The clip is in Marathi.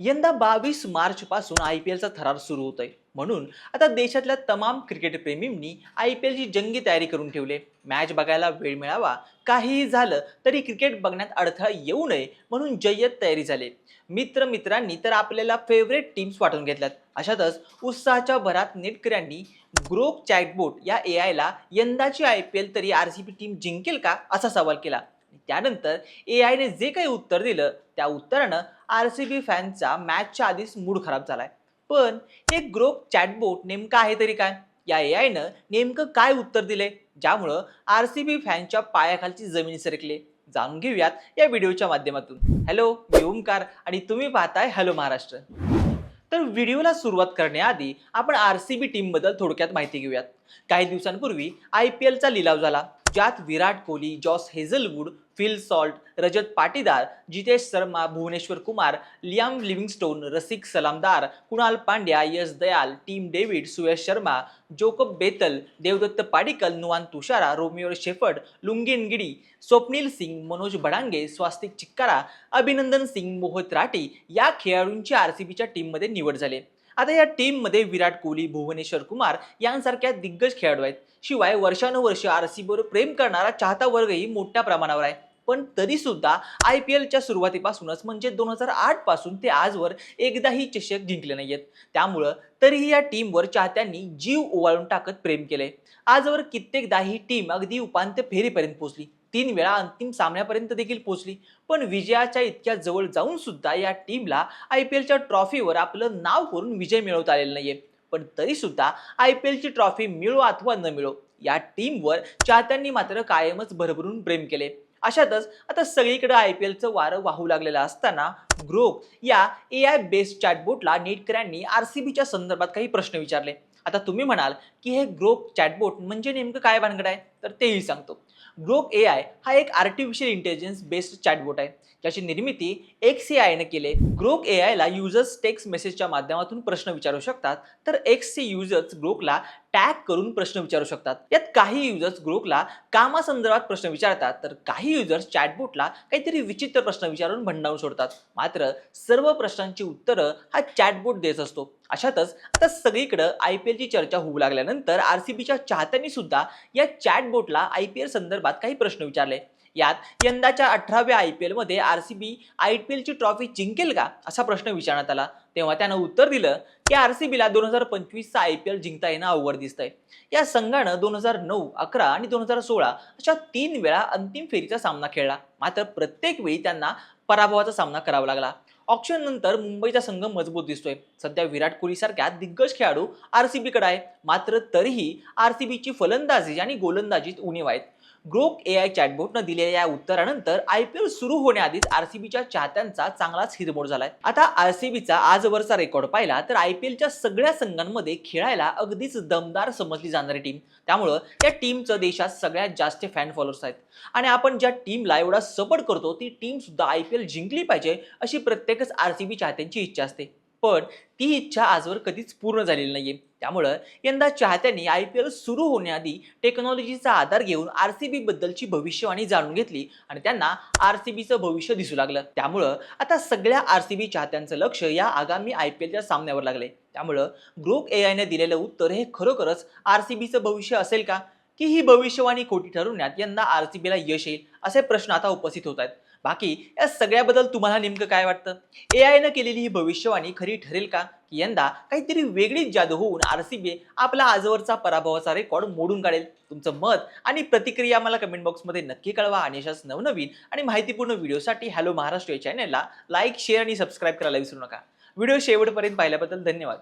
यंदा बावीस मार्चपासून आय पी एलचा थरार सुरू होत आहे म्हणून आता देशातल्या तमाम क्रिकेटप्रेमींनी आय पी एलची जंगी तयारी करून ठेवले मॅच बघायला वेळ मिळावा काहीही झालं तरी क्रिकेट बघण्यात अडथळा येऊ नये म्हणून जय्यत तयारी झाली मित्र मित्रांनी तर आपल्याला फेवरेट टीम्स वाटून घेतल्यात. अशातच उत्साहाच्या भरात नेटकऱ्यांनी ग्रोप चॅटबोट या ए आयला यंदाची आय पी एल तरी आर सी बी टीम जिंकेल का असा सवाल केला. त्यानंतर ए आयने जे काही उत्तर दिलं त्या उत्तरानं आर सी बी फॅनचा मॅचच्या आधीच मूड खराब झालाय. पण हे ग्रोप चॅटबोट नेमकं आहे तरी काय? या ए आयनं नेमकं काय उत्तर दिले? ज्यामुळं आर सी बी फॅनच्या पायाखालची जमीन सरकले. जाणून घेऊयात या व्हिडिओच्या माध्यमातून. हॅलो मी ओमकार आणि तुम्ही पाहताय हॅलो महाराष्ट्र. तर व्हिडिओला सुरुवात करण्याआधी आपण आर सी बी टीमबद्दल थोडक्यात माहिती घेऊयात. काही दिवसांपूर्वी आय पी एलचा लिलाव झाला. ज्यात Virat Kohli Josh Hazlewood Phil Salt Rajat Patidar Jitesh Sharma Bhuvneshwar Kumar Liam Livingstone Rasikh Salam Dar Krunal Pandya Yash Dayal Tim David Suyash Sharma Jacob Bethell Devdutt Padikkal Nuwan Thushara Romeo shepherd लुंगीन गिडी स्वप्नील सिंग मनोज भडांगे स्वास्तिक चिक्कारा अभिनंदन सिंग मोहित राठी या खेळाडूंची आर सी बीच्या टीममध्ये निवड झाली. आता या टीममध्ये विराट कोहली भुवनेश्वर कुमार यांसारख्या दिग्गज खेळाडू आहेत. शिवाय वर्षानुवर्ष आर सी बरोबर प्रेम करणारा चाहता वर्गही मोठ्या प्रमाणावर आहे. पण तरी सुद्धा आय पी एलच्या सुरुवातीपासूनच म्हणजे दोन हजार आठपासून ते आजवर एकदाही चषक जिंकले नाहीयेत. त्यामुळं तरीही या टीमवर चाहत्यांनी जीव ओवाळून टाकत प्रेम केलंय. आजवर कित्येकदा ही टीम अगदी उपांत्य फेरीपर्यंत पोहोचली. तीन वेळा अंतिम सामन्यापर्यंत देखील पोहोचली. पण विजयाच्या इतक्या जवळ जाऊन सुद्धा या टीमला आय पी एलच्या ट्रॉफीवर आपलं नाव करून विजय मिळवता आलेला नाहीये. पण तरी सुद्धा आय पी एलची ट्रॉफी मिळो अथवा न मिळो या टीमवर चाहत्यांनी मात्र कायमच भरभरून प्रेम केले. अशातच आता सगळीकडे आय पी एलचं वारं वाहू लागलेलं असताना ग्रोक या ए आय बेस्ड चॅटबोटला नेटकऱ्यांनी आर सी बीच्या संदर्भात काही प्रश्न विचारले. आता तुम्ही म्हणाल की हे ग्रोक चॅटबोट म्हणजे नेमकं काय भानगड आहे? तर तेही सांगतो. ग्रोक ए आय हा एक आर्टिफिशियल इंटेलिजन्स बेस्ड चॅटबोट आहे. ज्याची निर्मिती एक्स ए आयने केले. ग्रोक ए आयला युजर्स टेक्स्ट मेसेजच्या माध्यमातून प्रश्न विचारू शकतात. तर एक्सचे युजर्स ग्रोकला टॅग करून प्रश्न विचारू शकतात. यात काही युजर्स ग्रुपला कामासंदर्भात प्रश्न विचारतात तर काही युजर्स चॅटबोटला काहीतरी विचित्र प्रश्न विचारून भंडावून सोडतात. मात्र सर्व प्रश्नांची उत्तरं हा चॅटबोट देत असतो. अशातच आता सगळीकडं आय पी एलची चर्चा होऊ लागल्यानंतर आर सी बीच्या चाहत्यांनी सुद्धा या चॅटबोटला आय पी एल संदर्भात काही प्रश्न विचारले. यात यंदाच्या अठराव्या आय पी एलमध्ये R C B I P एलची trophy जिंकेल का? असा प्रश्न विचारण्यात आला. तेव्हा त्यानं उत्तर दिलं की आर सी बीला दोन हजार पंचवीसचा आय पी एल जिंकता येणं अवघड दिसतंय. या संघानं दोन हजार नऊ अकरा आणि दोन हजार सोळा अशा तीन वेळा अंतिम फेरीचा सामना खेळला. मात्र प्रत्येक वेळी त्यांना पराभवाचा सामना करावा लागला. ऑप्शन नंतर मुंबईचा संघ मजबूत दिसतोय. सध्या विराट कोहली सारख्या दिग्गज खेळाडू आर सी बीकडे आहे. मात्र तरीही आर सी बीची फलंदाजी आणि गोलंदाजीत उणीव आहेत. ग्रोक ए आय चॅटबोटनं दिलेल्या या उत्तरानंतर आय पी एल सुरू होण्याआधीच आर सी बीच्या चाहत्यांचा चांगलाच हिरमोड झालाय. आता आर सी बीचा आजवरचा रेकॉर्ड पाहिला तर आय पी एलच्या सगळ्या संघांमध्ये खेळायला अगदीच दमदार समजली जाणारी टीम. त्यामुळं त्या टीमचं देशात सगळ्यात जास्त फॅन फॉलोअर्स आहेत. आणि आपण ज्या टीमला एवढा सपोर्ट करतो ती टीम सुद्धा आय पी एल जिंकली पाहिजे अशी प्रत्येकच आर सी बी चाहत्यांची इच्छा असते. पण ती इच्छा आजवर कधीच पूर्ण झालेली नाहीये. त्यामुळं यंदा चाहत्यांनी आय पी एल सुरू होण्याआधी टेक्नॉलॉजीचा आधार घेऊन आर सी बी बद्दलची भविष्यवाणी जाणून घेतली आणि त्यांना आर सी बीचं भविष्य दिसू लागलं. त्यामुळं आता सगळ्या आर सी बी चाहत्यांचं लक्ष या आगामी आय पी एलच्या सामन्यावर लागले त्यामुळं ग्रुप ए आयने दिलेलं उत्तर हे खरोखरच आर सी बीचं भविष्य असेल का? की ही भविष्यवाणी खोटी ठरवण्यात यंदा आर सी बीला यश येईल? असे प्रश्न आता उपस्थित होत आहेत. बाकी या सगळ्याबद्दल तुम्हाला नेमकं काय वाटतं? ए आयनं केलेली ही भविष्यवाणी खरी ठरेल का? की यंदा काहीतरी वेगळीच जादू होऊन आर सी बी आपला आजवरचा पराभवाचा रेकॉर्ड मोडून काढेल? तुमचं मत आणि प्रतिक्रिया मला कमेंट बॉक्समध्ये नक्की कळवा. आणि अशाच नवनवीन आणि माहितीपूर्ण व्हिडिओसाठी हॅलो महाराष्ट्र या चॅनलला लाईक शेअर आणि सबस्क्राईब करायला विसरू नका. व्हिडिओ शेवटपर्यंत पाहिल्याबद्दल धन्यवाद.